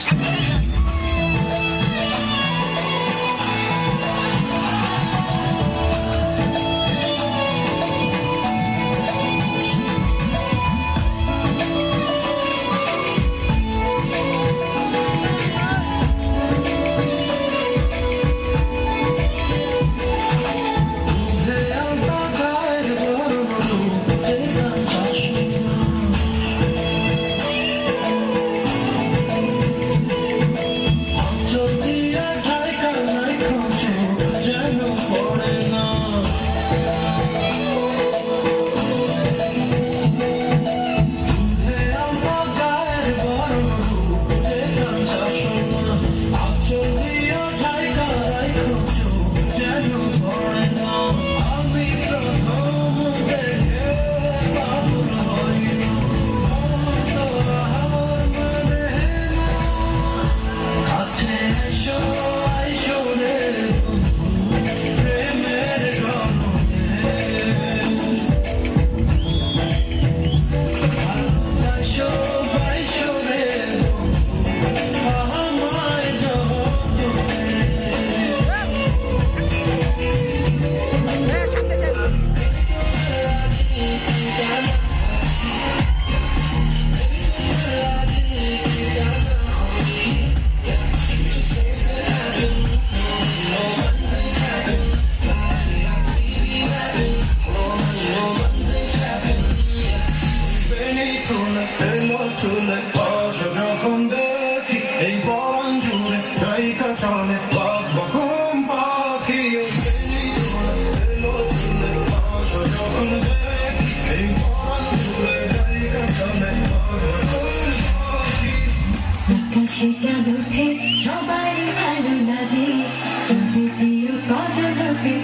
しゃ。উঠে সবাই ভালো লাগে। যদি প্রিয় কজল হতে